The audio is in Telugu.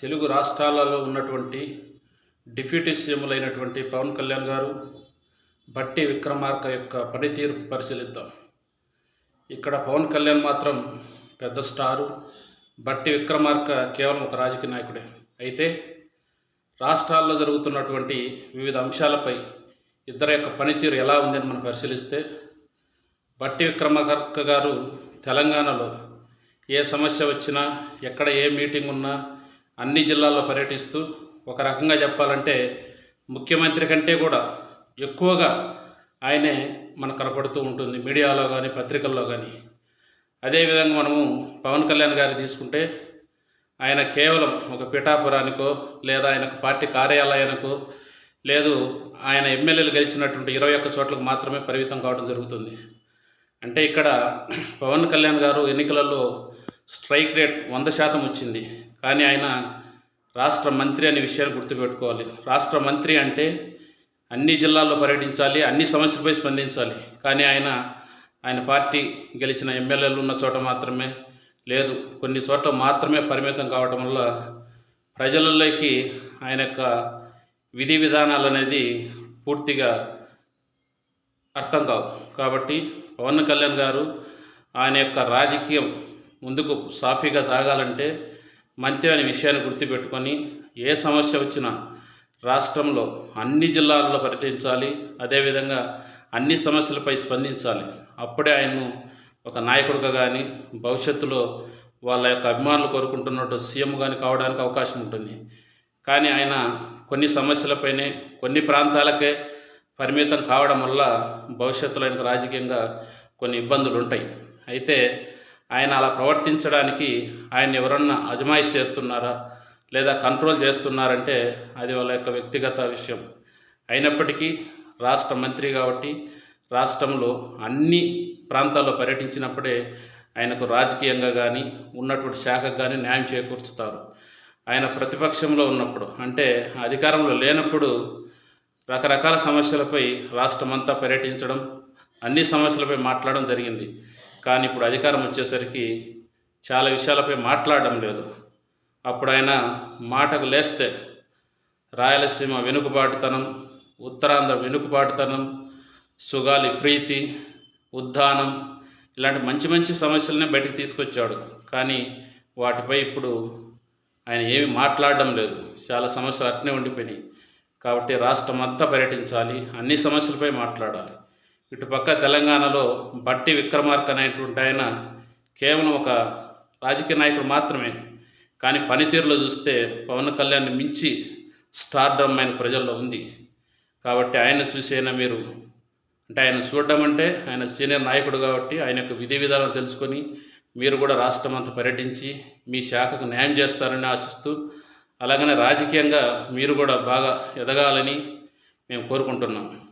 తెలుగు రాష్ట్రాలలో ఉన్నటువంటి డిప్యూటీ సీఎంలైనటువంటి పవన్ కళ్యాణ్ గారు బట్టి విక్రమార్క యొక్క పనితీరు పరిశీలిద్దాం. ఇక్కడ పవన్ కళ్యాణ్ మాత్రం పెద్ద స్టారు బట్టి విక్రమార్క కేవలం ఒక రాజకీయ నాయకుడే. అయితే రాష్ట్రాల్లో జరుగుతున్నటువంటి వివిధ అంశాలపై ఇద్దరి యొక్క పనితీరు ఎలా ఉందని మనం పరిశీలిస్తే బట్టి విక్రమార్క గారు తెలంగాణలో ఏ సమస్య వచ్చినా ఎక్కడ ఏ మీటింగ్ ఉన్నా అన్ని జిల్లాల్లో పర్యటిస్తూ ఒక రకంగా చెప్పాలంటే ముఖ్యమంత్రి కంటే కూడా ఎక్కువగా ఆయనే మనకు కనపడుతూ ఉంటుంది. మీడియాలో కానీ పత్రికల్లో కానీ అదేవిధంగా మనము పవన్ కళ్యాణ్ గారి తీసుకుంటే ఆయన కేవలం ఒక పిఠాపురానికో లేదా ఆయనకు పార్టీ కార్యాలయానికో లేదు ఆయన ఎమ్మెల్యేలు గెలిచినటువంటి ఇరవై ఒక్క చోట్లకు మాత్రమే పరిమితం కావడం జరుగుతుంది. అంటే ఇక్కడ పవన్ కళ్యాణ్ గారు ఎన్నికలలో స్ట్రైక్ రేట్ వంద శాతం వచ్చింది. కానీ ఆయన రాష్ట్ర మంత్రి అనే విషయాన్ని గుర్తుపెట్టుకోవాలి. రాష్ట్ర మంత్రి అంటే అన్ని జిల్లాల్లో పర్యటించాలి అన్ని సమస్యలపై స్పందించాలి. కానీ ఆయన ఆయన పార్టీ గెలిచిన ఎమ్మెల్యేలు ఉన్న చోట మాత్రమే లేదు. కొన్ని చోట్ల మాత్రమే పరిమితం కావటం వల్ల ప్రజలలోకి ఆయన యొక్క విధి విధానాలు అనేది పూర్తిగా అర్థం కావు. కాబట్టి పవన్ కళ్యాణ్ గారు ఆయన యొక్క రాజకీయం ముందుకు సాఫీగా తాగాలంటే మంత్రి అనే విషయాన్ని గుర్తుపెట్టుకొని ఏ సమస్య వచ్చినా రాష్ట్రంలో అన్ని జిల్లాల్లో పర్యటించాలి అదేవిధంగా అన్ని సమస్యలపై స్పందించాలి. అప్పుడే ఆయన్ను ఒక నాయకుడిగా కానీ భవిష్యత్తులో వాళ్ళ యొక్క అభిమానులు కోరుకుంటున్నట్టు సీఎం కానీ కావడానికి అవకాశం ఉంటుంది. కానీ ఆయన కొన్ని సమస్యలపైనే కొన్ని ప్రాంతాలకే పరిమితం కావడం వల్ల భవిష్యత్తులో ఆయనకు రాజకీయంగా కొన్ని ఇబ్బందులు ఉంటాయి అయితే ఆయన అలా ప్రవర్తించడానికి ఆయన ఎవరన్నా అజమాయిష్ చేస్తున్నారా లేదా కంట్రోల్ చేస్తున్నారంటే అది వాళ్ళ యొక్క వ్యక్తిగత విషయం. అయినప్పటికీ రాష్ట్ర మంత్రి కాబట్టి రాష్ట్రంలో అన్ని ప్రాంతాల్లో పర్యటించినప్పుడే ఆయనకు రాజకీయంగా కానీ ఉన్నటువంటి శాఖకు కానీ న్యాయం చేకూర్చుతారు ఆయన ప్రతిపక్షంలో ఉన్నప్పుడు అంటే అధికారంలో లేనప్పుడు రకరకాల సమస్యలపై రాష్ట్రమంతా పర్యటించడం అన్ని సమస్యలపై మాట్లాడడం జరిగింది. కానీ ఇప్పుడు అధికారం వచ్చేసరికి చాలా విషయాలపై మాట్లాడడం లేదు. అప్పుడు ఆయన మాటకు లేస్తే రాయలసీమ వెనుకబాటుతనం ఉత్తరాంధ్ర వెనుకబాటుతనం సుగాలి ప్రీతి ఉద్దానం ఇలాంటి మంచి మంచి సమస్యలనే బయటకు తీసుకొచ్చాడు. కానీ వాటిపై ఇప్పుడు ఆయన ఏమి మాట్లాడడం లేదు. చాలా సమస్యలు అట్నే ఉండిపోయినాయి. కాబట్టి రాష్ట్రం అంతా పర్యటించాలి అన్ని సమస్యలపై మాట్లాడాలి. ఇటుపక్క తెలంగాణలో బట్టి విక్రమార్క అనేటువంటి ఆయన కేవలం ఒక రాజకీయ నాయకుడు మాత్రమే. కానీ పనితీరులో చూస్తే పవన్ కళ్యాణ్ మించి స్టార్డమ్ ఆయన ప్రజల్లో ఉంది. కాబట్టి ఆయన చూసైనా మీరు అంటే ఆయన చూడడం అంటే ఆయన సీనియర్ నాయకుడు కాబట్టి ఆయన యొక్క విధి విధానం తెలుసుకొని మీరు కూడా రాష్ట్రం అంతా పర్యటించి మీ శాఖకు న్యాయం చేస్తారని ఆశిస్తూ అలాగనే రాజకీయంగా మీరు కూడా బాగా ఎదగాలని మేము కోరుకుంటున్నాం.